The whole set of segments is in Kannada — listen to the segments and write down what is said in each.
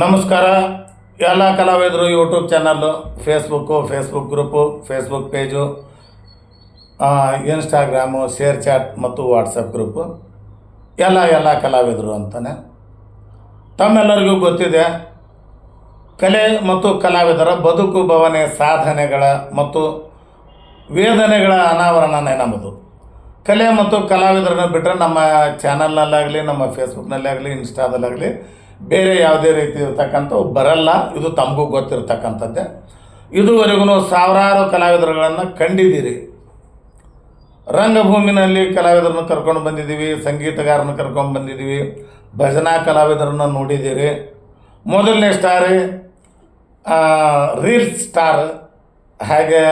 ನಮಸ್ಕಾರ. ಎಲ್ಲ ಕಲಾವಿದರು YouTube channel Facebook Facebook group Facebook page Instagram ShareChat ಮತ್ತು ವಾಟ್ಸಪ್ ಗ್ರೂಪು ಎಲ್ಲ ಎಲ್ಲ ಕಲಾವಿದರು ಅಂತಾನೆ. ತಮ್ಮೆಲ್ಲರಿಗೂ ಗೊತ್ತಿದೆ, ಕಲೆ ಮತ್ತು ಕಲಾವಿದರ ಬದುಕು, ಭವನೆ, ಸಾಧನೆಗಳ ಮತ್ತು ವೇದನೆಗಳ ಅನಾವರಣನೇ ನಮ್ಮದು. ಕಲೆ ಮತ್ತು ಕಲಾವಿದರನ್ನು ಬಿಟ್ಟರೆ ನಮ್ಮ ಚಾನಲ್ನಲ್ಲಾಗಲಿ ನಮ್ಮ ಫೇಸ್ಬುಕ್ನಲ್ಲೇ ಆಗಲಿ ಇನ್ಸ್ಟಾದಲ್ಲಾಗಲಿ ಬೇರೆ ಯಾವುದೇ ರೀತಿ ಇರ್ತಕ್ಕಂಥವು ಬರಲ್ಲ. ಇದು ತಮಗೂ ಗೊತ್ತಿರತಕ್ಕಂಥದ್ದೇ. ಇದುವರೆಗೂ ಸಾವಿರಾರು ಕಲಾವಿದರುಗಳನ್ನು ಕಂಡಿದ್ದೀರಿ. ರಂಗಭೂಮಿನಲ್ಲಿ ಕಲಾವಿದರನ್ನು ಕರ್ಕೊಂಡು ಬಂದಿದ್ದೀವಿ ಸಂಗೀತಗಾರನ ಕರ್ಕೊಂಡು ಬಂದಿದ್ದೀವಿ, ಭಜನಾ ಕಲಾವಿದರನ್ನು ನೋಡಿದ್ದೀರಿ. ಮೊದಲನೇ ಸ್ಟಾರ್ ರೀಲ್ ಸ್ಟಾರ್, ಹಾಗೆ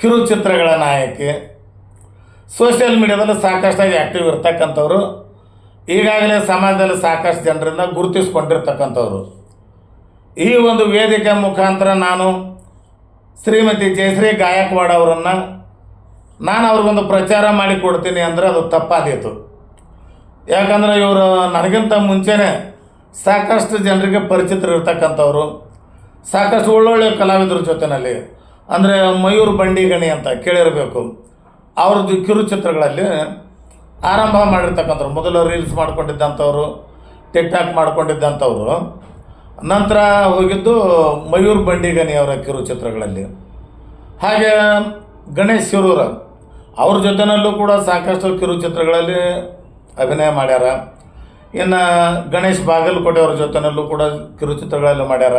ಕಿರುಚಿತ್ರಗಳ ನಾಯಕಿ. ಸೋಷಿಯಲ್ ಮೀಡಿಯಾದಲ್ಲಿ ಸಾಕಷ್ಟಾಗಿ ಆ್ಯಕ್ಟಿವ್ ಇರ್ತಕ್ಕಂಥವ್ರು. ಈಗಾಗಲೇ ಸಮಾಜದಲ್ಲಿ ಸಾಕಷ್ಟು ಜನರನ್ನು ಗುರುತಿಸ್ಕೊಂಡಿರ್ತಕ್ಕಂಥವ್ರು. ಈ ಒಂದು ವೇದಿಕೆ ಮುಖಾಂತರ ನಾನು ಶ್ರೀಮತಿ ಜಯಶ್ರೀ ಗಾಯಕ್ವಾಡ್ ಅವರನ್ನು ನಾನು ಅವ್ರಿಗೊಂದು ಪ್ರಚಾರ ಮಾಡಿ ಕೊಡ್ತೀನಿ ಅಂದರೆ ಅದು ತಪ್ಪಾದೀತು. ಯಾಕಂದರೆ ಇವರು ನನಗಿಂತ ಮುಂಚೆನೇ ಸಾಕಷ್ಟು ಜನರಿಗೆ ಪರಿಚಿತರು ಇರ್ತಕ್ಕಂಥವ್ರು, ಸಾಕಷ್ಟು ಒಳ್ಳೊಳ್ಳೆ ಕಲಾವಿದರ ಜೊತೆಯಲ್ಲಿ ಅಂದರೆ ಮಯೂರ್ ಬಂಡಿಗಣಿ ಅಂತ ಕೇಳಿರಬೇಕು. ಅವ್ರದ್ದು ಕಿರುಚಿತ್ರಗಳಲ್ಲಿ ಆರಂಭ ಮಾಡಿರ್ತಕ್ಕಂಥವ್ರು. ಮೊದಲು ರೀಲ್ಸ್ ಮಾಡ್ಕೊಂಡಿದ್ದಂಥವ್ರು ಟಿಕ್ ಟಾಕ್ ಮಾಡ್ಕೊಂಡಿದ್ದಂಥವ್ರು. ನಂತರ ಹೋಗಿದ್ದು ಮಯೂರ್ ಬಂಡಿಗನಿ ಅವರ ಕಿರುಚಿತ್ರಗಳಲ್ಲಿ ಹಾಗೆ ಗಣೇಶ್ ಶಿರೂರ ಅವ್ರ ಜೊತೆನಲ್ಲೂ ಕೂಡ ಸಾಕಷ್ಟು ಕಿರುಚಿತ್ರಗಳಲ್ಲಿ ಅಭಿನಯ ಮಾಡ್ಯಾರ. ಇನ್ನು ಗಣೇಶ್ ಬಾಗಲಕೋಟೆ ಅವ್ರ ಜೊತೆನಲ್ಲೂ ಕೂಡ ಕಿರುಚಿತ್ರಗಳಲ್ಲಿ ಮಾಡ್ಯಾರ.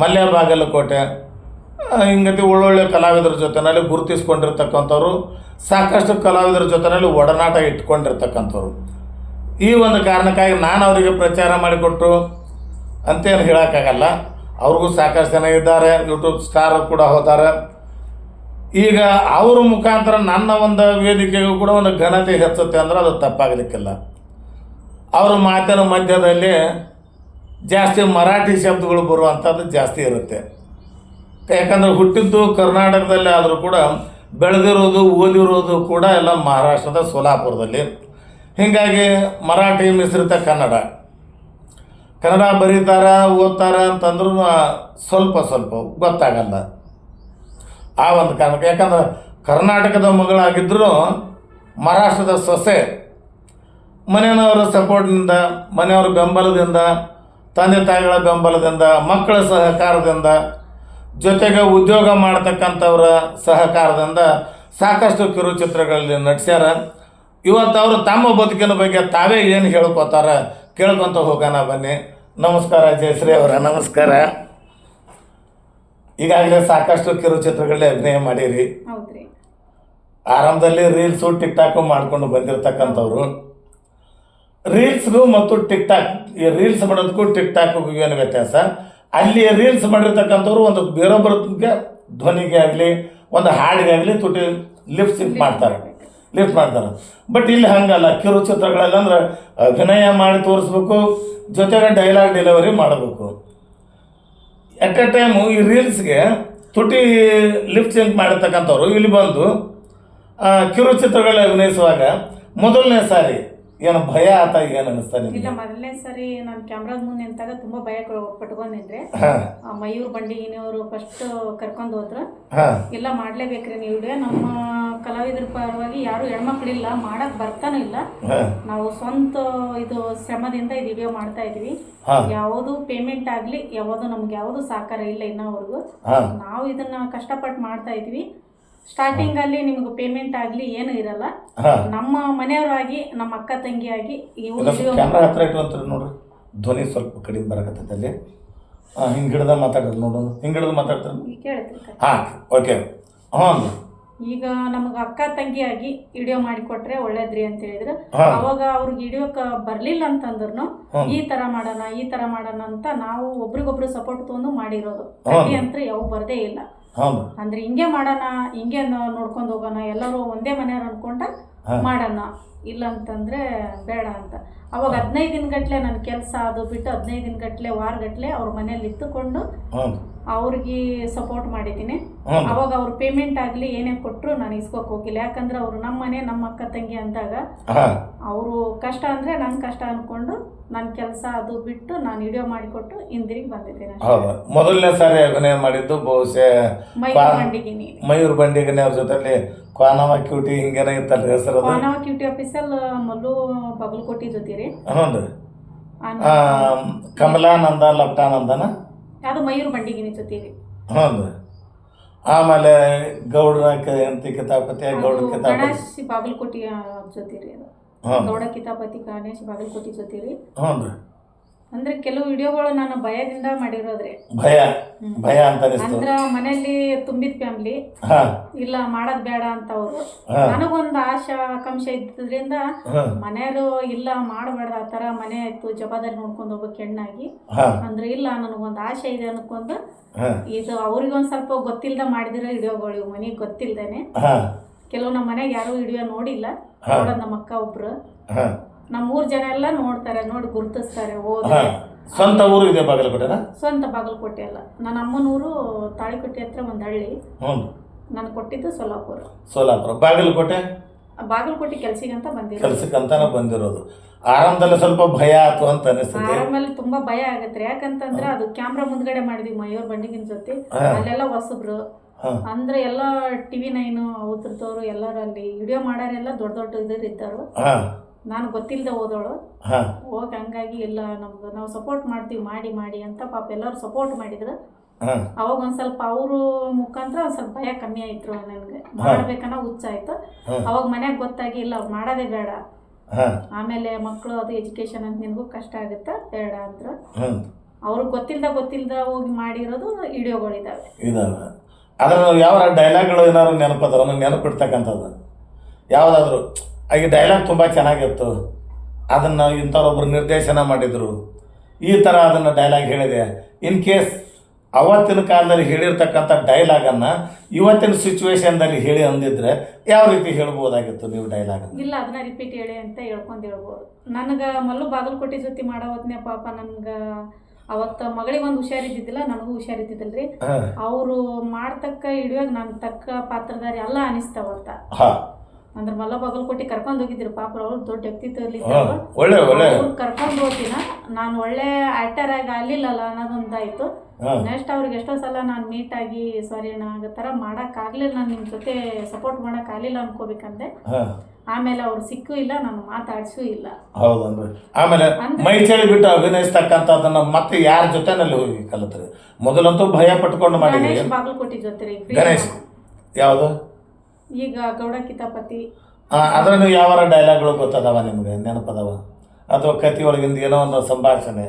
ಮಲ್ಯ ಬಾಗಲಕೋಟೆ ಹಿಂಗತಿ ಒಳ್ಳೊಳ್ಳೆ ಕಲಾವಿದರ ಜೊತೆನಲ್ಲಿ ಗುರುತಿಸ್ಕೊಂಡಿರ್ತಕ್ಕಂಥವ್ರು ಸಾಕಷ್ಟು ಕಲಾವಿದರ ಜೊತೆಯಲ್ಲಿ ಒಡನಾಟ ಇಟ್ಕೊಂಡಿರ್ತಕ್ಕಂಥವ್ರು. ಈ ಒಂದು ಕಾರಣಕ್ಕಾಗಿ ನಾನು ಅವರಿಗೆ ಪ್ರಚಾರ ಮಾಡಿಕೊಟ್ಟು ಅಂತೇನು ಹೇಳೋಕ್ಕಾಗಲ್ಲ. ಅವ್ರಿಗೂ ಸಾಕಷ್ಟು ಜನ ಇದ್ದಾರೆ ಯೂಟ್ಯೂಬ್ ಸ್ಟಾರ್ ಕೂಡ ಹೋದ್ದಾರೆ ಈಗ ಅವ್ರ ಮುಖಾಂತರ ನನ್ನ ಒಂದು ವೇದಿಕೆಗೂ ಕೂಡ ಒಂದು ಘನತೆ ಹೆಚ್ಚುತ್ತೆ ಅಂದ್ರೆ ಅದು ತಪ್ಪಾಗಲಿಕ್ಕಿಲ್ಲ. ಅವ್ರ ಮಾತಿನ ಮಧ್ಯದಲ್ಲಿ ಜಾಸ್ತಿ ಮರಾಠಿ ಶಬ್ದಗಳು ಬರುವಂಥದ್ದು ಜಾಸ್ತಿ ಇರುತ್ತೆ. ಯಾಕಂದರೆ ಹುಟ್ಟಿದ್ದು ಕರ್ನಾಟಕದಲ್ಲಿ ಆದರೂ ಕೂಡ ಬೆಳೆದಿರೋದು, ಓದಿರೋದು ಕೂಡ ಎಲ್ಲ ಮಹಾರಾಷ್ಟ್ರದ ಸೋಲಾಪುರದಲ್ಲಿ. ಹೀಗಾಗಿ ಮರಾಠಿ ಮಿಶ್ರಿತ ಕನ್ನಡ. ಕನ್ನಡ ಬರೀತಾರ, ಓದ್ತಾರ ಅಂತಂದ್ರೂ ಸ್ವಲ್ಪ ಸ್ವಲ್ಪ ಗೊತ್ತಾಗಲ್ಲ. ಆ ಒಂದು ಕಾರಣಕ್ಕೆ, ಯಾಕಂದ್ರೆ ಕರ್ನಾಟಕದ ಮಗಳಾಗಿದ್ದರೂ ಮಹಾರಾಷ್ಟ್ರದ ಸೊಸೆ, ಮನೆಯವರ ಸಪೋರ್ಟ್ನಿಂದ, ಮನೆಯವರ ಬೆಂಬಲದಿಂದ, ತಂದೆ ತಾಯಿಗಳ ಬೆಂಬಲದಿಂದ, ಮಕ್ಕಳ ಸಹಕಾರದಿಂದ ಜೊತೆಗೆ ಉದ್ಯೋಗ ಮಾಡ್ತಕ್ಕಂಥವ್ರ ಸಹಕಾರದಿಂದ ಸಾಕಷ್ಟು ಕಿರುಚಿತ್ರಗಳಲ್ಲಿ ನಟಿಸ್ಯಾರ ಇವತ್ತು ಅವರು ತಮ್ಮ ಬದುಕಿನ ಬಗ್ಗೆ ತಾವೇ ಏನು ಹೇಳ್ಕೊತಾರ ಕೇಳ್ಕೊತ ಹೋಗೋಣ ಬನ್ನಿ. ನಮಸ್ಕಾರ ಜಯಶ್ರೀ ಅವರ. ನಮಸ್ಕಾರ. ಈಗಾಗಲೇ ಸಾಕಷ್ಟು ಕಿರುಚಿತ್ರಗಳಲ್ಲಿ ಅಭಿನಯ ಮಾಡಿರಿ. ಹೌದ್ರಿ. ಆರಂಭದಲ್ಲಿ ರೀಲ್ಸು ಟಿಕ್ ಟಾಕು ಮಾಡ್ಕೊಂಡು ಬಂದಿರತಕ್ಕಂಥವ್ರು. ರೀಲ್ಸ್ಗೂ ಮತ್ತು ಟಿಕ್ ಟಾಕ್ ಈ ರೀಲ್ಸ್ ಮಾಡೋದಕ್ಕೂ ಟಿಕ್ ಟಾಕ್ಗೂ ಏನು ವ್ಯತ್ಯಾಸ? ಅಲ್ಲಿ ರೀಲ್ಸ್ ಮಾಡಿರ್ತಕ್ಕಂಥವ್ರು ಒಂದು ಬೇರೊಬ್ಬರಿಗೆ ಧ್ವನಿಗೆ ಆಗಲಿ ಒಂದು ಹಾಡಿಗೆ ಆಗಲಿ ತುಟಿ ಲಿಫ್ಟ್ ಸಿಂಕ್ ಮಾಡ್ತಾರೆ. ಲಿಫ್ಟ್ ಮಾಡ್ತಾರೆ. ಬಟ್ ಇಲ್ಲಿ ಹಂಗಲ್ಲ. ಕಿರುಚಿತ್ರಗಳಲ್ಲಿ ಅಂದ್ರೆ ಅಭಿನಯ ಮಾಡಿ ತೋರಿಸ್ಬೇಕು ಜೊತೆಗೆ ಡೈಲಾಗ್ ಡೆಲಿವರಿ ಮಾಡಬೇಕು. ಎಟ್ ಎ ಟೈಮು ಈ ರೀಲ್ಸ್ಗೆ ತುಟಿ ಲಿಫ್ಟ್ ಸಿಂಕ್ ಮಾಡಿರ್ತಕ್ಕಂಥವ್ರು ಇಲ್ಲಿ ಬಂದು ಕಿರು ಕಿರುಚಿತ್ರಗಳಲ್ಲಿ ಅಭಿನಯಿಸುವಾಗ ಮೊದಲನೇ ಸಾರಿ ಏನು ಭಯ ಆತ ಏನು ಅನ್ನಿಸ್ತಾ ಇಲ್ಲ ನಿಮಗೆ ಮೊದಲನೇ ಸರಿ ನಾನು ಕ್ಯಾಮ್ರಾದ ಮುಂದೆ ನಿಂತಾಗ ತುಂಬಾ ಭಯ ಪಟ್ಕೊಂಡಿದ್ರೆ ಹಾಂ. ಆ ಮಯೂರ್ ಬಂಡಿಗಿನವರು ಫಸ್ಟ್ ಕರ್ಕೊಂಡು ಹೋದ್ರ. ಹಾಂ. ಎಲ್ಲ ಮಾಡ್ಲೇಬೇಕ್ರಿ ನೀವು ವಿಡಿಯೋ ನಮ್ಮ ಕಲಾವಿದರ ಪರವಾಗಿ ಯಾರು ಹೆಣ್ಮಕ್ಳಿಲ್ಲ ಮಾಡಕ್ ಬರ್ತಾನೂ ಇಲ್ಲ. ಹಾಂ. ನಾವು ಸ್ವಂತ ಇದು ಶ್ರಮದಿಂದ ಇದು ವಿಡಿಯೋ ಮಾಡ್ತಾ ಇದೀವಿ. ಹಾಂ. ಯಾವುದು ಪೇಮೆಂಟ್ ಆಗ್ಲಿ ಯಾವುದು ನಮ್ಗೆ ಯಾವುದು ಸಹಕಾರ ಇಲ್ಲ ಇನ್ನವರೆಗೂ. ಹಾಂ. ನಾವು ಇದನ್ನ ಕಷ್ಟಪಟ್ಟು ಮಾಡ್ತಾ ಇದೀವಿ. ಸ್ಟಾರ್ಟಿಂಗ್ ಅಲ್ಲಿ ನಿಮ್ಗೆ ಪೇಮೆಂಟ್ ಆಗ್ಲಿ ಏನು ಇರಲ್ಲ. ಹಾಂ. ನಮ್ಮ ಮನೆಯವರಾಗಿ ನಮ್ಮ ಅಕ್ಕ ತಂಗಿಯಾಗಿ ಆಗಿ ಕ್ಯಾಮ್ರಾ ಹತ್ರ ಇಟ್ಕೊಂತೀರಿ ನೋಡ್ರಿ. ಧ್ವನಿ ಸ್ವಲ್ಪ ಕಡಿಮೆ ಬರಕತ್ತೈತೆ ಅಲ್ಲಿ. ಹಿಂಗೆ ಹಿಡ್ದ ಹಿಂಗೆ ಮಾತಾಡ್ತಾರೆ. ಹಾಂ ಓಕೆ ಹ್ಞೂ ಈಗ ನಮಗೆ ಅಕ್ಕ ತಂಗಿಯಾಗಿ ವಿಡಿಯೋ ಮಾಡಿಕೊಟ್ರೆ ಒಳ್ಳೇದ್ರಿ ಅಂತ ಹೇಳಿದ್ರು. ಹಾ. ಅವಾಗ ಅವ್ರಿಗೆ ಹಿಡಿಯೋಕ ಬರ್ಲಿಲ್ಲ ಅಂತಂದ್ರು ಹ್ಮ್. ಈ ತರ ಮಾಡೋಣ ಈ ತರ ಮಾಡೋಣ ಅಂತ ನಾವು ಒಬ್ರಿಗೊಬ್ರು ಸಪೋರ್ಟ್ ತಗೊಂಡು ಮಾಡಿರೋದು. ಹಾ. ಅಡ್ಡಿ ಅಂತ ಯಾವ ಬರ್ದೇ ಇಲ್ಲ. ಅಂದ್ರೆ ಹಿಂಗೆ ಮಾಡೋಣ ಹಿಂಗೆ ನೋಡ್ಕೊಂಡು ಹೋಗೋಣ ಎಲ್ಲರೂ ಒಂದೇ ಮನೆಯವ್ರು ಅನ್ಕೊಂಡ. ಮಾಡೋಣ ಇಲ್ಲ ಅಂತಂದ್ರೆ ಬೇಡ ಅಂತ. ಅವಾಗ ಹದಿನೈದು ದಿನಗಟ್ಲೆ ನನ್ನ ಕೆಲಸ ಅದು ಬಿಟ್ಟು ಹದಿನೈದು ದಿನಗಟ್ಲೆ ವಾರಗಟ್ಲೆ ಅವ್ರ ಮನೇಲಿ ಇತ್ತುಕೊಂಡು ಅವ್ರಿಗೆ ಸಪೋರ್ಟ್ ಮಾಡಿದ್ದೀನಿ. ಅವಾಗ ಅವ್ರ ಪೇಮೆಂಟ್ ಆಗಲಿ ಏನೇ ಕೊಟ್ಟರು ನಾನು ಇಸ್ಕೋಕ್ ಹೋಗಿಲ್ಲ. ಯಾಕಂದ್ರೆ ಅವ್ರು ನಮ್ಮ ಮನೆ ನಮ್ಮ ಅಕ್ಕ ತಂಗಿ ಅಂದಾಗ ಅವರು ಕಷ್ಟ ಅಂದರೆ ನನ್ನ ಕಷ್ಟ ಅಂದ್ಕೊಂಡು ನನ್ನ ಕೆಲಸ ಅದು ಬಿಟ್ಟು ನಾನು ವಿಡಿಯೋ ಮಾಡಿಕೊಟ್ಟು ಹಿಂದಿರುಗಿ ಬಂದಿದ್ದೇನೆ ಮೊದಲನೇ ಸಾರಿ ಅಭಿನಯ ಮಾಡಿದ್ದು ಬಹುಶಃ ಮಯೂರ್ ಬಂಡಿಗಿನಿ. ಮಯೂರ್ ಬಂಡಿಗಿನಿ ಅವ್ರ ಜೊತೆಲಿ ಕ್ವಾನವ ಕ್ಯೂಟಿ ಹಿಂಗೇನ ಇತ್ತಲ್ಲ ಹೆಸರು ಅದು? ಮಾನವ ಕ್ಯೂಟಿ ಆಫೀಸಲ್ ಮಲ್ಲು ಬಾಗಲಕೋಟಿ ಜೊತೆ ರೀ. ಹ್ಞೂ ರೀ ಆ, ಕಮಲಾನಂದ ಲಪ್ಟಾನಂದನ? ಅದು ಮಯೂರ್ ಬಂಡಿಗಿನಿ ಜೊತೆ ರೀ. ಹ್ಞೂ ರೀ ಆಮೇಲೆ ಗೌಡರ ಕ- ಎಂತ ಕಿತಾಪತಿ? ಗೌಡ ಅದು ಕಿತಾಪತಿ. ಗಣೇಶ್ ಬಾಗಲಕೋಟಿ ಜೊತೆ ರೀ ಅದು. ಹ್ಞೂ ಗೌಡ ಕಿತಾಪತಿ ಗಣೇಶ್ ಬಾಗಲಕೋಟಿ ಜೊತೆ ರೀ. ಹ್ಞೂ ರೀ ಅಂದ್ರೆ ಕೆಲವು ವಿಡಿಯೋಗಳು ನಾನು ಭಯದಿಂದ ಮಾಡಿರೋದ್ರಿ. ಭಯ ಭಯ ಅಂತ ಅಂದ್ರ ಮನೆಯಲ್ಲಿ ತುಂಬಿದ ಫ್ಯಾಮಿಲಿ. ಇಲ್ಲ ಮಾಡೋದ್ ಬೇಡ ಅಂತ ಅವರು. ನನಗೊಂದು ಆಶಾ ಆಕಾಂಕ್ಷೆ ಇದ್ದಿದ್ರಿಂದ ಮನೆಯವರು ಇಲ್ಲ ಮಾಡಬೇಡ ಆ ತರ ಮನೆ ಆಯ್ತು ಜವಾಬ್ದಾರಿ ನೋಡ್ಕೊಂಡು ಹೋಗ್ಬೇಕು ಹೆಣ್ಣಾಗಿ. ಅಂದ್ರೆ ಇಲ್ಲ ನನಗೊಂದು ಆಸೆ ಇದೆ ಅನ್ಕೊಂಡು ಇದು ಅವ್ರಿಗೊಂದು ಸ್ವಲ್ಪ ಗೊತ್ತಿಲ್ದ ಮಾಡಿದಿರೋ ವಿಡಿಯೋಗಳು ಮನೆಗೆ ಗೊತ್ತಿಲ್ದೇನೆ. ಕೆಲವು ನಮ್ಮ ಮನೆಗೆ ಯಾರು ವಿಡಿಯೋ ನೋಡಿಲ್ಲ. ನೋಡೋದು ನಮ್ಮ ಅಕ್ಕ ಒಬ್ರು. ನಮ್ಮ ಊರ್ ಜನ ಎಲ್ಲ ನೋಡ್ತಾರೆ ನೋಡಿ ಗುರುತಿಸ್ತಾರೆ ಸ್ವಂತ ಊರು ಇದೆ ಬಾಗಲಕೋಟೆನ? ಸ್ವಂತ ಬಾಗಲಕೋಟೆ ಅಲ್ಲ. ನನ್ನ ಅಮ್ಮನೂರು ತಾಳಿಕಟ್ಟೆ ಹತ್ರ ಒಂದು ಹಳ್ಳಿ. ಹ್ಞೂ ನಾನು ಕೊಟ್ಟಿದ್ದು ಸೊಲ್ಲಾಪುರ. ಸೋಲಾಪುರ ಬಾಗಲಕೋಟೆ? ಬಾಗಲಕೋಟೆ ಕೆಲ್ಸಿಗಂತ ಬಂದಿರೋ ಕೆಲ್ಸಕ್ಕಂತಾನೆ ಬಂದಿರೋದು. ಆರಾಮದಲ್ಲಿ ಸ್ವಲ್ಪ ಭಯ ಆಯ್ತು ಅಂತ ಅನಿಸ್ತದೆ ಆಮೇಲೆ ತುಂಬಾ ಭಯ ಆಗತ್ತೆ ಯಾಕಂತಂದ್ರೆ ಅದು ಕ್ಯಾಮ್ರಾ ಮುಂದ್ಗಡೆ ಮಾಡಿದ್ವಿ ಮಯೂರ್ ಬಂಡಿಗಿನ ಜೊತೆ. ಹಾ. ಅಲ್ಲೆಲ್ಲ ಹೊಸಬ್ರು. ಹಾಂ. ಅಂದ್ರೆ ಎಲ್ಲ ಟಿವಿ ನೈನ್ ಅವತ್ರದವ್ರು ಎಲ್ಲರಲ್ಲಿ ವಿಡಿಯೋ ಮಾಡೋರೆಲ್ಲ ದೊಡ್ಡ ದೊಡ್ಡ ಇದ್ರು ಇದ್ದರು ಹಾಂ. ನಾನು ಗೊತ್ತಿಲ್ಲದೆ ಹೋದವಳು. ಹೋಗಿ ಹಂಗಾಗಿ ಎಲ್ಲ ನಮ್ದು ನಾವು ಸಪೋರ್ಟ್ ಮಾಡ್ತೀವಿ ಮಾಡಿ ಮಾಡಿ ಅಂತ ಪಾಪ ಎಲ್ಲರೂ ಸಪೋರ್ಟ್ ಮಾಡಿದ್ರು. ಅವಾಗ ಒಂದು ಸ್ವಲ್ಪ ಅವರು ಮುಖಾಂತರ ಒಂದು ಸ್ವಲ್ಪ ಭಯ ಕಮ್ಮಿ ಆಯ್ತು ನನಗೆ. ಮಾಡ್ಬೇಕನ್ನೋ ಹುಚ್ಚ ಆಯ್ತು. ಅವಾಗ ಮನ್ಯಾಗ ಗೊತ್ತಾಗಿ ಇಲ್ಲ ಮಾಡೋದೇ ಬೇಡ. ಆಮೇಲೆ ಮಕ್ಕಳು ಅದು ಎಜುಕೇಶನ್ ಅಂತ ನಿನಗೂ ಕಷ್ಟ ಆಗುತ್ತೆ? ಬೇಡ ಅಂತ ಅವ್ರಿಗೆ ಗೊತ್ತಿಲ್ದ ಗೊತ್ತಿಲ್ದ ಹೋಗಿ ಮಾಡಿರೋದು ವಿಡಿಯೋಗಳಿದ್ದಾವೆ ಇದಾವೆ. ಅದ್ರ ಯಾವ ಡೈಲಾಗ್ಗಳು ಏನಾದ್ರು ನೆನಪದವ ನೆನಪಿಡ್ತಕ್ಕಂಥದ್ದು ಯಾವುದಾದ್ರು ಈ ಡೈಲಾಗ್ ತುಂಬ ಚೆನ್ನಾಗಿತ್ತು. ಅದನ್ನು ಇಂಥವ್ರೊಬ್ಬರು ನಿರ್ದೇಶನ ಮಾಡಿದರು. ಈ ಥರ ಅದನ್ನು ಡೈಲಾಗ್ ಹೇಳಿದೆ. ಇನ್ ಕೇಸ್ ಅವತ್ತಿನ ಕಾಲದಲ್ಲಿ ಹೇಳಿರ್ತಕ್ಕಂಥ ಡೈಲಾಗನ್ನು ಇವತ್ತಿನ ಸಿಚುವೇಶನ್ದಲ್ಲಿ ಹೇಳಿ ಅಂದಿದ್ರೆ ಯಾವ ರೀತಿ ಹೇಳ್ಬೋದಾಗಿತ್ತು ನೀವು ಡೈಲಾಗ್ ಇಲ್ಲ ಅದನ್ನ ರಿಪೀಟ್ ಹೇಳಿ ಅಂತ ಹೇಳ್ಕೊಂಡು ಹೇಳ್ಬೋದು. ನನಗೆ ಮಲ್ಲು ಬಾಗಲಕೋಟೆ ಜೊತೆ ಮಾಡೋ ಹೊತ್ನ್ಯಾಗ ಪಾಪ ನನ್ಗೆ ಅವತ್ತ ಮಗಳಿಗೆ ಒಂದು ಹುಷಾರಿದ್ದಿದ್ದಿಲ್ಲ ನನಗೂ ಹುಷಾರಿದ್ದಿದ್ದಿಲ್ಲ ರೀ ಅವರು ಮಾಡ್ತಕ್ಕ ಹಿಡಿಯೋದು ನಾನು ತಕ್ಕ ಪಾತ್ರಧಾರಿ ಅಲ್ಲ ಅನಿಸ್ತಾವತ್ತ. ಅಂದ್ರೆ ಮಲ್ಲ ಬಾಗಲಕೋಟೆ ಕರ್ಕೊಂಡು ಹೋಗಿದ್ರು ಪಾಪ ಅವ್ರು ದೊಡ್ಡ ವ್ಯಕ್ತಿತ್ವ ಹಾಂ ಒಳ್ಳೆ ಒಳ್ಳೆ. ಕರ್ಕೊಂಡು ಹೋಗಿನ ನಾನು ಒಳ್ಳೆ ಆಕ್ಟರ್ ಆಗಿ ಆಗ್ಲಿಲ್ಲಲ್ಲ ಅನ್ನೋದೊಂದಾಯ್ತು. ನೆಕ್ಸ್ಟ್ ಅವ್ರಿಗೆ ಎಷ್ಟೋ ಸಲ ನಾನು ಮೀಟ್ ಆಗಿ ಸಾರಿ ಅಣ್ಣ ಆ ಥರ ಮಾಡೋಕ್ಕಾಗಲಿಲ್ಲ ನಾನು ನಿಮ್ಮ ಜೊತೆ ಸಪೋರ್ಟ್ ಮಾಡೋಕ್ಕಾಗಲಿಲ್ಲ ಅನ್ಕೋಬೇಕಂದೆ. ಆಮೇಲೆ ಅವ್ರು ಸಿಕ್ಕೂ ಇಲ್ಲ ನಾನು ಮಾತಾಡ್ಸೂ ಇಲ್ಲ. ಹೌದನ್ರಿ ಆಮೇಲೆ ಮೈ ಚಳಿ ಬಿಟ್ಟು ಅಭಿನಯಿಸ್ತಕ್ಕಂಥದ್ದನ್ನ ಮತ್ತೆ ಯಾರ ಜೊತೆನಲ್ಲಿ ಹೋಗಿ ಕಲಿತ್ರಿ? ಮೊದಲಂತೂ ಭಯ ಪಟ್ಕೊಂಡು ಮಾಡಿದ್ರಿ ಗಣೇಶ್ ಬಾಗಲಕೋಟೆ ಜೊತೆ ಗಣೇಶ್. ಯಾವುದು? ಈಗ ಗೌಡ ಕಿತಾಪತಿ. ಅದರಲ್ಲೂ ಯಾವ ಡೈಲಾಗ್ಗಳು ಗೊತ್ತದವ ನಿಮ್ಗೆ ನೆನಪದವ? ಅಥವಾ ಕತಿ ಒಳಗಿಂದ ಏನೋ ಒಂದು ಸಂಭಾಷಣೆ?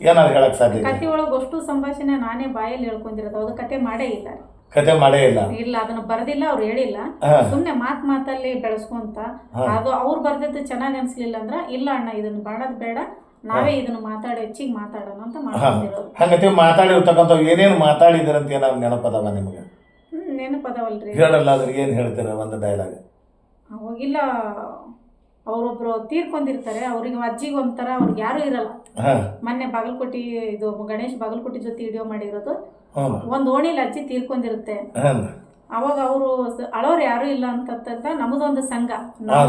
ಏನಾದ್ರು ಹೇಳಕ್ ಸಾಧ್ಯ ಇದೆ? ಕತೆ ಒಳಗೆ ಅಷ್ಟು ಸಂಭಾಷಣೆ ನಾನೇ ಬಾಯಲ್ಲಿ ಹೇಳ್ಕೊಂಡಿರೋದು ಅದು ಕತೆ ಮಾಡೇ ಇಲ್ಲ. ಕತೆ ಮಾಡೇ ಇಲ್ಲ? ಇಲ್ಲ ಅದನ್ನ ಬರ್ದಿಲ್ಲ ಅವ್ರು ಹೇಳಿಲ್ಲ. ಹಾ. ಸುಮ್ನೆ ಮಾತ್ ಮಾತಲ್ಲಿ ಬೆಳೆಸ್ಕೊಂತ ಹಾ. ಅದು ಅವ್ರು ಬರ್ದಿದ್ದು ಚೆನ್ನಾಗಿ ಅನ್ಸ್ಲಿಲ್ಲ ಅಂದ್ರ ಇಲ್ಲ ಅಣ್ಣ ಇದನ್ನ ಮಾಡೋದ್ ಬೇಡ ನಾವೇ ಇದನ್ನ ಮಾತಾಡಿ ಹೆಚ್ಚಿಗೆ ಮಾತಾಡೋಣ ಅಂತ ಮಾತಾಡ್ತೀವಿ ಮಾಡ್ಕೊಂಡಿರೋದು. ಹಂಗತಿ ಮಾತಾಡಿರ್ತಕ್ಕಂಥ ಏನೇನು ಮಾತಾಡಿದಿರಂತ ಏನಾದ್ರು ನೆನಪದವ ನಿಮ್ಗೆ? ನೆನಪದವಲ್ರಿ ಹೇಳಲ್ಲ ಅದ್ರಿಗೆ ಏನು ಹೇಳ್ತೀರ ಒಂದು ಡೈಲಾಗ್ ಹೋಗಿಲ್ಲ ಅವರೊಬ್ರು ತೀರ್ಕೊಂಡಿರ್ತಾರೆ ಅವ್ರಿಗೆ ಅಜ್ಜಿಗೆ ಒಂಥರ ಅವ್ರಿಗೆ ಯಾರು ಇರಲ್ಲ. ಹಾಂ. ಮೊನ್ನೆ ಬಾಗಲಕೋಟಿ ಇದು ಗಣೇಶ್ ಬಾಗಲಕೋಟಿ ಜೊತೆ ವಿಡಿಯೋ ಮಾಡಿರೋದು. ಹ್ಞೂ ಒಂದು ಓಣಿಲಿ ಅಜ್ಜಿ ತೀರ್ಕೊಂಡಿರುತ್ತೆ. ಹಾಂ. ಅವಾಗ ಅವರು ಅಳೋರು ಯಾರು ಇಲ್ಲ ಅಂತಂದ ನಮ್ಮದೊಂದು ಸಂಘ.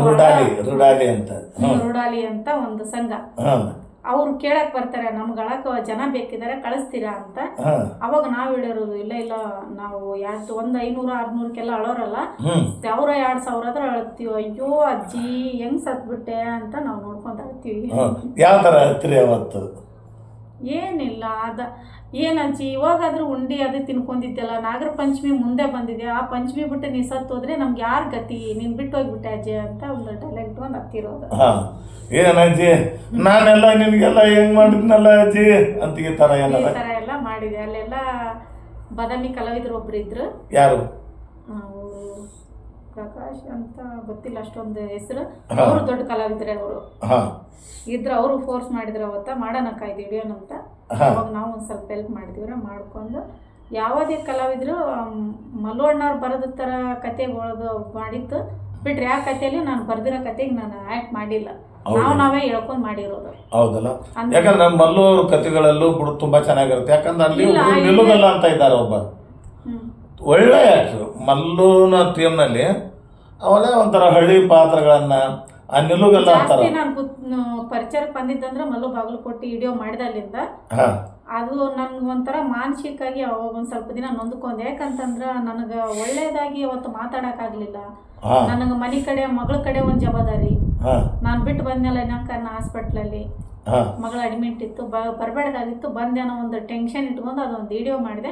ರುಡಾಲಿ ರುಡಾಲಿ ಅಂತ. ಹ್ಞೂ ರುಡಾಲಿ ಅಂತ ಒಂದು ಸಂಘ. ಹಾಂ. ಅವ್ರು ಕೇಳಕ್ ಬರ್ತಾರೆ ನಮ್ಗೆ ಅಳಕ ಜನ ಬೇಕಿದ್ದಾರೆ ಕಳಿಸ್ತೀರಾ ಅಂತ. ಅವಾಗ ನಾವು ಹೇಳಿರೋದು ಇಲ್ಲ ಇಲ್ಲ ನಾವು ಎರಡು ಒಂದ್ ಐನೂರು ಆರ್ನೂರಕ್ಕೆಲ್ಲ ಅಳೋರಲ್ಲ. ಅವ್ರ ಸಾವಿರ ಎರಡು ಸಾವಿರ ಆದ್ರೆ ಅಳ್ತೀವಿ ಅಯ್ಯೋ ಅಜ್ಜಿ ಹೆಂಗ್ ಸತ್ಬಿಟ್ಟೆ? ಅಂತ ನಾವು ನೋಡ್ಕೊಂತ ಅಳ್ತೀವಿ. ಯಾವ ಅವತ್ತು? ಏನಿಲ್ಲ ಅದ ಏನ್ ಅಜ್ಜಿ ಇವಾಗಾದ್ರೂ ಉಂಡಿ ಅದು ತಿನ್ಕೊಂಡಿದ್ದೆಲ್ಲ ನಾಗರ ಪಂಚಮಿ ಮುಂದೆ ಬಂದಿದೆ ಆ ಪಂಚಮಿ ಬಿಟ್ಟು ನೀ ಸತ್ತು ಹೋದ್ರೆ ನಮ್ಗೆ ಯಾರು ಗತಿ? ನೀನು ಬಿಟ್ಟು ಹೋಗ್ಬಿಟ್ಟೆ ಅಜ್ಜಿ ಅಂತ ಒಂದು ಡೈಲಾಗ್ ಇಟ್ಕೊಂಡು ಹತ್ತಿರೋದು. ಹಾಂ. ಏನು ಅಜ್ಜಿ? ನಾನೆಲ್ಲ ನಿನಗೆಲ್ಲ ಹೆಂಗ್ ಮಾಡಿದ್ನಲ್ಲ ಅಜ್ಜಿ? ಅಂತ ಈ ಥರ ಈ ಎಲ್ಲ ಮಾಡಿದೆ. ಅಲ್ಲೆಲ್ಲ ಬದಾಮಿ ಕಲಾವಿದರು ಒಬ್ರು ಇದ್ರು. ಯಾರು? ಅವ್ರು ಪ್ರಕಾಶ್ ಅಂತ ಗೊತ್ತಿಲ್ಲ ಅಷ್ಟೊಂದು ಹೆಸರು. ಅವರು ದೊಡ್ಡ ಕಲಾವಿದ್ರೆ ಅವರು ಹಾಂ. ಇದ್ರ ಅವರು ಫೋರ್ಸ್ ಮಾಡಿದ್ರು ಅವತ್ತ ಮಾಡೋಣ ಕಾಯ್ದಿವಿ ಅಂತ. ಅವಾಗ ನಾವು ಒಂದು ಸ್ವಲ್ಪ ಹೆಲ್ಪ್ ಮಾಡ್ತೀವ್ರ ಮಾಡ್ಕೊಂಡು ಯಾವುದೇ ಕಲಾವಿದರು ಮಲ್ಲೋಣ್ಣವ್ರು ಬರೆದ ಥರ ಕತೆಗಳದು ಮಾಡಿದ್ದು ಬಿಟ್ರೆ ಆ ಕಥೆಯಲ್ಲಿ ನಾನು ಬರೆದಿರೋ ಕತೆಗೆ ನಾನು ಆ್ಯಕ್ಟ್ ಮಾಡಿಲ್ಲ? ನಾವು ನಾವೇ ಹೇಳ್ಕೊಂಡು ಮಾಡಿರೋದು. ಹೌದಲ್ಲ? ಯಾಕಂದ್ರೆ ಮಲ್ಲು ಮಲ್ಲೋರ್ ಕಥೆಗಳಲ್ಲೂ ಬಿಡು ತುಂಬಾ ಚೆನ್ನಾಗಿರುತ್ತೆ. ಯಾಕಂದ್ರೆ ಅಲ್ಲಿ ನಿಲ್ಲುಗಲ್ಲ ಅಂತ ಇದ್ದಾರೆ ಒಬ್ಬ. ಒಳ್ಳೆ ಆಕ್ಟ್ರು ಮಲ್ಲುನ ಟೀಮ್ನಲ್ಲಿ ಅವಳೇ ಒಂಥರ ಹಳ್ಳಿ ಪಾತ್ರಗಳನ್ನ ಆ ಅಂತಾರ ಜಾಸ್ತಿ ನಾನು ಪರಿಚಯಕ್ಕೆ ಬಂದಿದ್ದಂದ್ರೆ ಮಲ್ಲು ಬಾಗಲಕೋಟೆ ವಿಡಿಯೋ ಮಾಡಿದಲ್ಲಿಂದ. ಹಾ. ಅದು ನನಗೆ ಒಂಥರ ಮಾನಸಿಕವಾಗಿ ಅವಾಗ ಒಂದು ಸ್ವಲ್ಪ ದಿನ ನೊಂದ್ಕೊಂಡೆ ಯಾಕಂತಂದ್ರೆ ನನಗೆ ಒಳ್ಳೇದಾಗಿ ಅವತ್ತು ಮಾತಾಡೋಕ್ಕಾಗಲಿಲ್ಲ ನನಗೆ ಮನೆ ಕಡೆ ಮಗಳ ಕಡೆ ಒಂದು ಜವಾಬ್ದಾರಿ. ಹಾ. ನಾನು ಬಿಟ್ಟು ಬಂದ್ಮೇಲೆ ಕನ್ನ ಹಾಸ್ಪಿಟ್ಲಲ್ಲಿ ಮಗಳ ಅಡ್ಮಿಟ್ ಇತ್ತು ಬರಬೇಡದಾಗಿತ್ತು ಬಂದೆ ಬಂದೇನೋ ಒಂದು ಟೆನ್ಷನ್ ಇಟ್ಕೊಂಡು ಅದೊಂದು ವಿಡಿಯೋ ಮಾಡಿದೆ.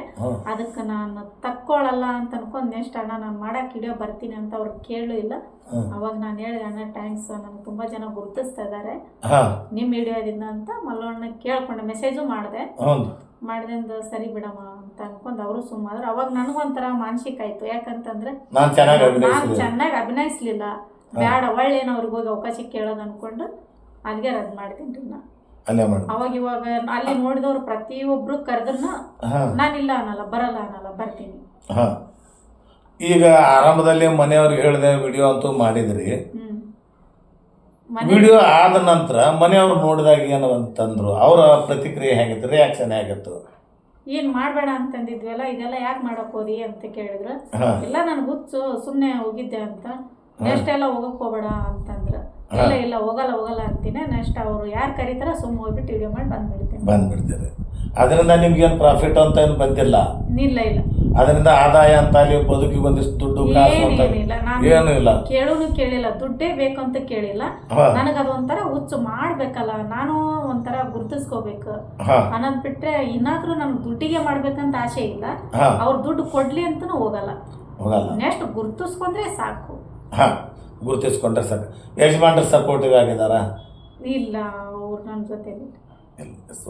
ಅದಕ್ಕೆ ನಾನು ತಕ್ಕೊಳ್ಳಲ್ಲ ಅಂತ ಅನ್ಕೊಂಡು ನೆಕ್ಸ್ಟ್ ಅಣ್ಣ ನಾನು ಮಾಡಕ್ಕೆ ವಿಡಿಯೋ ಬರ್ತೀನಿ ಅಂತ ಅವ್ರು ಕೇಳೂ ಇಲ್ಲ. ಅವಾಗ ನಾನು ಹೇಳಿದೆ ಅಣ್ಣ ಥ್ಯಾಂಕ್ಸ್ ನನಗೆ ತುಂಬ ಜನ ಗುರುತಿಸ್ತಾ ಇದ್ದಾರೆ ನಿಮ್ಮ ವಿಡಿಯೋದಿಂದ ಅಂತ ಮಲ್ಲಣ್ಣ ಕೇಳ್ಕೊಂಡೆ ಮೆಸೇಜು ಮಾಡಿದೆ. ಮಾಡಿದೆ ಮಾಡ್ದಿಂದ ಸರಿ ಬಿಡಮ್ಮ ಅಂತ ಅನ್ಕೊಂಡು ಅವರು ಸುಮ್ಮಾದ್ರು. ಅವಾಗ ನನಗೊಂಥರ ಮಾನಸಿಕ ಆಯ್ತು. ಯಾಕಂತಂದ್ರೆ ನಾನು ಚೆನ್ನಾಗಿ ನಾನು ಚೆನ್ನಾಗಿ ಅಭಿನಯಿಸ್ಲಿಲ್ಲ. ಬೇಡ ಒಳ್ಳೆ ಅವ್ರಿಗೆ ಹೋಗಿ ಅವಕಾಶ ಕೇಳೋದು ಅನ್ಕೊಂಡು ಅಲ್ಲಿಗೆ ರದ್ದು ಮಾಡ್ತೀನಿ ರೀ ಅಲ್ಲೇ ಮಾಡಿ. ಅವಾಗ ಇವಾಗ ಅಲ್ಲಿ ನೋಡಿದವ್ರು ಪ್ರತಿಯೊಬ್ರು ಕರೆದ್ರು ನಾನು ನಾನಿಲ್ಲ ಅನ್ನಲ್ಲ ಬರಲ್ಲ ಅನ್ನಲ್ಲ ಬರ್ತೀನಿ. ಹಾ. ಈಗ ಆರಂಭದಲ್ಲಿ ಮನೆಯವ್ರಿಗೆ ಹೇಳಿದೆ ವಿಡಿಯೋ ಅಂತೂ ಮಾಡಿದ್ರಿ. ಮನೆ ವಿಡಿಯೋ ಆದ ನಂತರ ಮನೆಯವ್ರು ನೋಡಿದಾಗ ಏನು ಅಂತಂದ್ರು? ಅವರ ಪ್ರತಿಕ್ರಿಯೆ ಹೇಗಿತ್ತು ರಿಯಾಕ್ಷನ್ ಹೇಗಿತ್ತು? ಏನ್ ಮಾಡಬೇಡ ಅಂತಂದಿದ್ವಲ್ಲ ಇದೆಲ್ಲ ಯಾಕೆ ಮಾಡಕ್ ಹೋದಿ ಅಂತ ಕೇಳಿದ್ರು. ಇಲ್ಲ ನನ್ಗೆ ಹುಚ್ಚು ಸುಮ್ಮನೆ ಹೋಗಿದ್ದೆ ಅಂತ. ಎಷ್ಟೆಲ್ಲ ಹೋಗಕ್ಕೆ ಹೋಗಕ್ ಹೋಗ್ಬೇಡ ಅಂತಂದ್ರ. ಇಲ್ಲ ಇಲ್ಲ ಹೋಗಲ್ಲ ಹೋಗಲ್ಲ ಅಂತೀನಿ. ನೆಕ್ಸ್ಟ್ ಅವರು ಯಾರು ಕರೀತಾರ ಸುಮ್ಮನೆ ಹೋಗ್ಬಿಟ್ಟು ವಿಡಿಯೋ ಮಾಡಿ ಬಂದ್ಬಿಡ್ತೀನಿ. ಬಂದ್ಬಿಡ್ತೀರಿ. ಅದರಿಂದ ನಿಮ್ಗೇನು ಪ್ರಾಫಿಟ್ ಅಂತ ಏನು ಬಂದಿಲ್ಲ? ಇಲ್ಲ ಇಲ್ಲ. ಅದರಿಂದ ಆದಾಯ ಅಂತ ಅಲ್ಲಿ ಬದುಕಿಗೆ ಒಂದಿಷ್ಟು ದುಡ್ಡು ಕಾಸು ಅಂತ ನಾನು ಏನು ಇಲ್ಲ. ಕೇಳೋನು ಕೇಳಿಲ್ಲ. ದುಡ್ಡೇ ಬೇಕು ಅಂತ ಕೇಳಿಲ್ಲ. ಹಾ. ನನಗೆ ಅದೊಂಥರ ಹುಚ್ಚು ಮಾಡ್ಬೇಕಲ್ಲ. ನಾನು ಒಂಥರ ಗುರ್ತಿಸ್ಕೋಬೇಕು. ಹಾ. ಅನ್ನೋದ್ ಬಿಟ್ರೆ ಇನ್ನಾದ್ರೂ ನಮ್ಗೆ ದುಡ್ಡಿಗೆ ಮಾಡ್ಬೇಕಂತ ಆಸೆ ಇಲ್ಲ. ಹಾ. ಅವ್ರು ದುಡ್ಡು ಕೊಡ್ಲಿ ಅಂತನೂ ಹೋಗಲ್ಲ. ಹೋಗಲ್ಲ. ನೆಕ್ಸ್ಟ್ ಗುರ್ತಿಸ್ಕೊಂಡ್ರೆ ಸಾಕು. ಹಾ. ಗುರುತಿಸ್ಕೊಂಡ್ರೆ ಸಾಕು ಯಜಮಾನ್ರು ಸಪೋರ್ಟಿವ್ ಆಗಿದಾರ ಇಲ್ಲ ಅವ್ರು ನನ್ನ ಜೊತೆ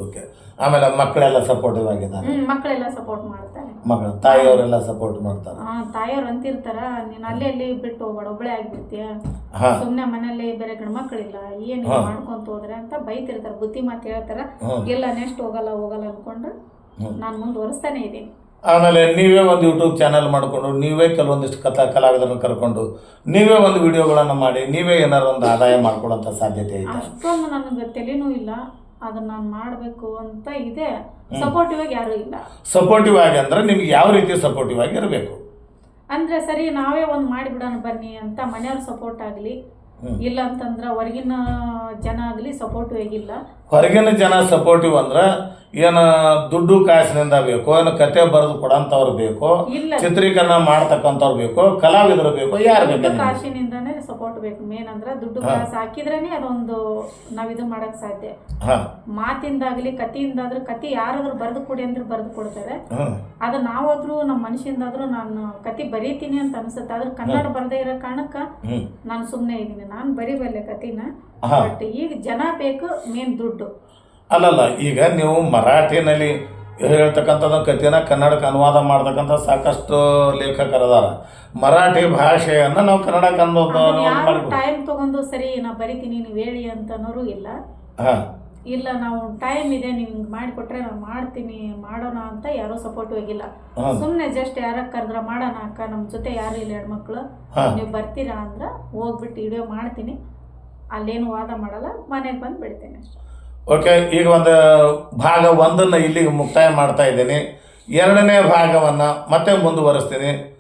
ಓಕೆ ಆಮೇಲೆ ಮಕ್ಕಳೆಲ್ಲ ಸಪೋರ್ಟಿವ್ ಆಗಿದ್ದಾರೆ? ಹ್ಮ್ ಮಕ್ಕಳೆಲ್ಲ ಸಪೋರ್ಟ್ ಮಾಡ್ತಾರೆ. ಮಕ್ಕಳು ತಾಯಿಯವರೆಲ್ಲ ಸಪೋರ್ಟ್ ಮಾಡ್ತಾರೆ? ಹಾ ತಾಯಿಯವ್ರು ಅಂತಿರ್ತಾರ ನೀನ್ ಅಲ್ಲೇ ಅಲ್ಲಿ ಬಿಟ್ಟು ಹೋಗ್ಬೇಡ ಒಬ್ಳೆ ಆಗ್ಬಿಡ್ತೀಯ? ಹಾ. ಸುಮ್ನೆ ಮನೇಲಿ ಬೇರೆ ಗಂಡು ಮಕ್ಕಳಿಲ್ಲ ಏನು ಹಾ. ಮಾಡ್ಕೊಂತ ಹೋದ್ರೆ ಅಂತ ಬೈತಿರ್ತಾರ ಬುದ್ಧಿ ಮಾತು ಹೇಳ್ತಾರ. ಎಲ್ಲ ಇಲ್ಲ ನೆಕ್ಸ್ಟ್ ಹೋಗಲ್ಲ ಹೋಗಲ್ಲ ಅನ್ಕೊಂಡು ಹ್ಮ್. ನಾನು ಮುಂದುವರಿಸ್ತಾನೆ ಇದ್ದೀನಿ. ಆಮೇಲೆ ನೀವೇ ಒಂದು ಯೂಟ್ಯೂಬ್ ಚಾನಲ್ ಮಾಡಿಕೊಂಡು ನೀವೇ ಕೆಲವೊಂದಿಷ್ಟು ಕಥಾ ಕಲಾವಿದರನ್ನು ಕರ್ಕೊಂಡು ನೀವೇ ಒಂದು ವಿಡಿಯೋಗಳನ್ನು ಮಾಡಿ ನೀವೇ ಏನಾರು ಒಂದು ಆದಾಯ ಮಾಡ್ಕೊಳ್ಳೋಂಥ ಸಾಧ್ಯತೆ ಇದೆ. ಅಷ್ಟೊಂದು ನನಗೆ ತಲೆನೂ ಇಲ್ಲ. ಅದನ್ನ ನಾನು ಮಾಡಬೇಕು ಅಂತ ಇದೆ. ಸಪೋರ್ಟಿವ್ ಆಗಿ ಯಾರು ಇಲ್ಲ. ಸಪೋರ್ಟಿವ್ ಆಗಿ ಅಂದ್ರೆ ನಿಮ್ಗೆ ಯಾವ ರೀತಿ ಸಪೋರ್ಟಿವ್ ಆಗಿ ಇರಬೇಕು? ಅಂದ್ರೆ ಸರಿ ನಾವೇ ಒಂದು ಮಾಡಿಬಿಡೋಣ ಬನ್ನಿ ಅಂತ ಮನೆಯವ್ರ ಸಪೋರ್ಟ್ ಆಗಲಿ ಇಲ್ಲ ಅಂತಂದ್ರೆ ಹೊರಗಿನ ಜನ ಆಗಲಿ ಸಪೋರ್ಟಿವ್ ಆಗಿಲ್ಲ. ಹೊರಗಿನ ಜನ ಸಪೋರ್ಟಿವ್ ಅಂದ್ರೆ ಏನು ದುಡ್ಡು ಕಾಸಿನಿಂದ ಬೇಕು ಏನು ಕತೆ ಬರೆದು ಕೊಡೋಂಥವ್ರು ಬೇಕು ಚಿತ್ರೀಕರಣ ಮಾಡ್ತಕ್ಕಂಥವ್ರು ಬೇಕು ಕಲಾವಿದರು ಬೇಕು ಯಾರು ಬೇಕು ಕಾಶಿನಿಂದಾನೇ ಸಪೋರ್ಟ್ ಬೇಕು. ಮೇನ್ ಅಂದ್ರೆ ದುಡ್ಡು ಕಾಸು ಹಾಕಿದ್ರೇನೆ ಅದೊಂದು ನಾವು ಇದು ಮಾಡಕ್ ಸಾಧ್ಯ. ಮಾತಿಂದಾಗ್ಲಿ ಕತಿಯಿಂದಾದ್ರೂ ಕತಿ ಯಾರಾದ್ರೂ ಬರೆದು ಕೊಡಿ ಅಂದ್ರೆ ಬರೆದು ಕೊಡ್ತಾರೆ. ಅದು ನಾವಾದ್ರೂ ನಮ್ಮ ಮನುಷ್ಯಂದಾದ್ರೂ ನಾನು ಕತಿ ಬರೀತೀನಿ ಅಂತ ಅನ್ಸುತ್ತೆ. ಆದ್ರೆ ಕನ್ನಡ ಬರದೇ ಇರೋ ಕಾರಣಕ್ಕ ನಾನು ಸುಮ್ಮನೆ ಇದ್ದೀನಿ. ನಾನು ಬರಿಬಲ್ಲೆ ಕತಿನ ಬಟ್ ಈಗ ಜನ ಬೇಕು ಮೇನ್ ದುಡ್ಡು. ಅಲ್ಲಲ್ಲ ಈಗ ನೀವು ಮರಾಠಿನಲ್ಲಿ ಹೇಳ್ತಕ್ಕಂಥದ್ದು ಕಥೆನ ಕನ್ನಡಕ್ಕೆ ಅನುವಾದ ಮಾಡ್ತಕ್ಕಂಥ ಸಾಕಷ್ಟು ಲೇಖಕರದಾರ. ಮರಾಠಿ ಭಾಷೆಯನ್ನು ನಾವು ಕನ್ನಡಕ್ಕೆ ಅನ್ನೋದು ಯಾರು ಟೈಮ್ ತಗೊಂಡು ಸರಿ ನಾ ಬರಿತೀನಿ ನೀವು ಹೇಳಿ ಅಂತನೋರು ಇಲ್ಲ. ಹಾಂ. ಇಲ್ಲ ನಾವು ಟೈಮ್ ಇದೆ ನೀವು ಹಿಂಗೆ ಮಾಡಿಕೊಟ್ರೆ ನಾನು ಮಾಡ್ತೀನಿ ಮಾಡೋಣ ಅಂತ ಯಾರೂ ಸಪೋರ್ಟ್ ಹೋಗಿಲ್ಲ. ಸುಮ್ಮನೆ ಜಸ್ಟ್ ಯಾರ ಕರೆದ್ರ ಮಾಡೋಣ ಅಕ್ಕ ನಮ್ಮ ಜೊತೆ ಯಾರು ಇಲ್ಲ ಹೆಣ್ಮಕ್ಳು. ನೀವು ಬರ್ತೀರಾ ಅಂದ್ರೆ ಹೋಗ್ಬಿಟ್ಟು ವಿಡಿಯೋ ಮಾಡ್ತೀನಿ. ಅಲ್ಲೇನು ವಾದ ಮಾಡಲ್ಲ ಮನೆಗೆ ಬಂದು ಬಿಡ್ತೀನಿ ಅಷ್ಟೇ. ಓಕೆ ಈಗ ಒಂದು ಭಾಗ ಒಂದನ್ನು ಇಲ್ಲಿಗೆ ಮುಕ್ತಾಯ ಮಾಡ್ತಾ ಇದ್ದೀನಿ. ಎರಡನೇ ಭಾಗವನ್ನು ಮತ್ತೆ ಮುಂದುವರಿಸ್ತೀನಿ.